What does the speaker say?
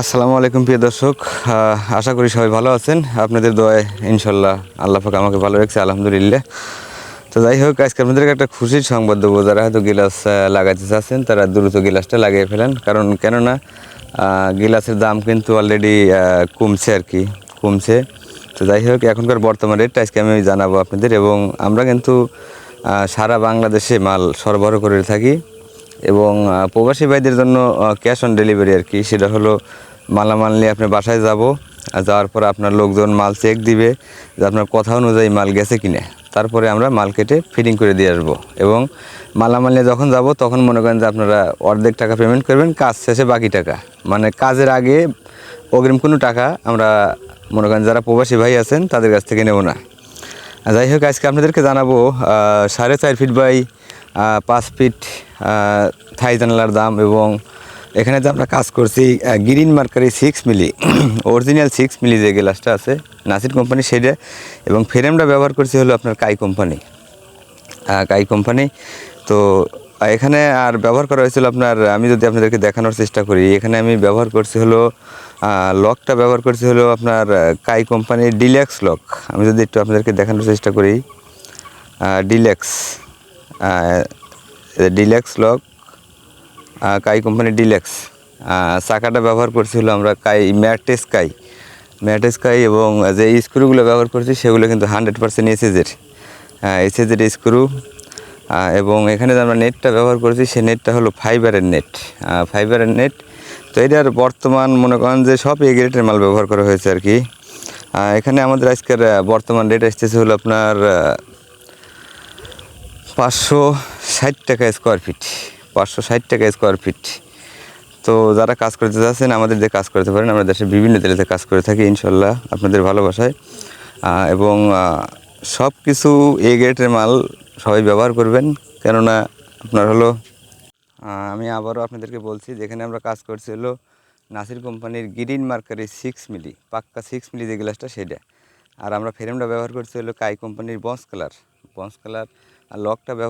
আসসালামু আলাইকুম প্রিয় দর্শক আশা করি সবাই ভালো আছেন। আপনাদের দোয়ায় ইনশাল্লাহ আল্লাহ পাক আমাকে ভালো রাখছে, আলহামদুলিল্লাহ। তো যাই হোক, আজকে আপনাদেরকে একটা খুশির সংবাদ দেবো। যারা হয়তো গিলাস লাগাতে চাচ্ছেন, তারা দ্রুত গিলাসটা লাগিয়ে ফেলেন। কারণ কেননা গিলাসের দাম কিন্তু অলরেডি কমছে আর কি, কমছে। তো যাই হোক, এখনকার বর্তমান রেটটা আজকে আমি জানাব আপনাদের। এবং আমরা কিন্তু সারা বাংলাদেশে মাল সরবরাহ করে থাকি। এবং প্রবাসী ভাইদের জন্য ক্যাশ অন ডেলিভারি আর কি। সেটা হলো, মালামাল নিয়ে আপনি বাসায় যাব যাওয়ার পর আপনার লোকজন মাল চেক দিবে, যে আপনার কথা অনুযায়ী মাল গেছে কিনা। তারপরে আমরা মাল কেটে ফিটিং করে দিয়ে আসব। এবং মালামাল নিয়ে যখন যাব, তখন মনে করেন যে আপনারা অর্ধেক টাকা পেমেন্ট করবেন, কাজ শেষে বাকি টাকা। মানে কাজের আগে অগ্রিম কোনো টাকা আমরা মনে করেন যারা প্রবাসী ভাই আছেন, তাদের কাছ থেকে নেব না। যাই হোক, আজকে আপনাদেরকে জানাব সাড়ে চার ফিট বাই পাঁচ ফিট থাই জানালার দাম এবং এখানে যে আমরা কাজ করছি green mercury six milli original six মিলি যে গ্লাসটা আছে, নাসির কোম্পানি সেটা, এবং ফ্রেমটা ব্যবহার করছি হলো আপনার কাই কোম্পানি। কাই কোম্পানি। তো এখানে আর ব্যবহার করা হয়েছিল আপনার, আমি যদি আপনাদেরকে দেখানোর চেষ্টা করি, এখানে আমি ব্যবহার করছি হলো লকটা ব্যবহার করছি হলো আপনার কাই কোম্পানির ডিলেক্স লক আমি যদি একটু আপনাদেরকে দেখানোর চেষ্টা করি ডিলেক্স ডিলেক্স লক কাই কোম্পানির ডিলেক্স। চাকাটা ব্যবহার করছি হলো আমরা কাই ম্যাটেস কাই। ম্যাটেস কাই এবং যে স্ক্রুগুলো ব্যবহার করছি সেগুলো কিন্তু হান্ড্রেড পার্সেন্ট এসএজের। এসএজের স্ক্রু। এবং এখানে যে আমরা নেটটা ব্যবহার করছি সেই নেটটা হলো ফাইবারের নেট। ফাইবারের নেট। তো এটার বর্তমান মনে করেন যে সব এ গ্রেডের মাল ব্যবহার করা হয়েছে আর কি। এখানে আমাদের আজকের বর্তমান রেট আসতেছে হলো আপনার পাঁচশো ষাট টাকা স্কোয়ার ফিট পাঁচশো ষাট টাকা স্কোয়ার ফিট তো যারা কাজ করতে চাচ্ছেন, আমাদের দিয়ে কাজ করতে পারেন, আমরা দেশের বিভিন্ন জেলাতে কাজ করে থাকি, ইনশাল্লাহ আপনাদের ভালোবাসায়। এবং সব কিছু এ গ্রেডের মাল সবাই ব্যবহার করবেন, কেননা আপনার হলো আমি আবারও আপনাদেরকে বলছি, যেখানে আমরা কাজ করছি হলো নাসির কোম্পানির গ্রিন মার্কারি সিক্স মিলি পাক্কা সিক্স মিলি যে গ্লাসটা সেটা। আর আমরা ফ্রেমটা ব্যবহার করছি হলো কাই কোম্পানির বন্স কালার। বন্স কালার আর লকটা ব্যবহার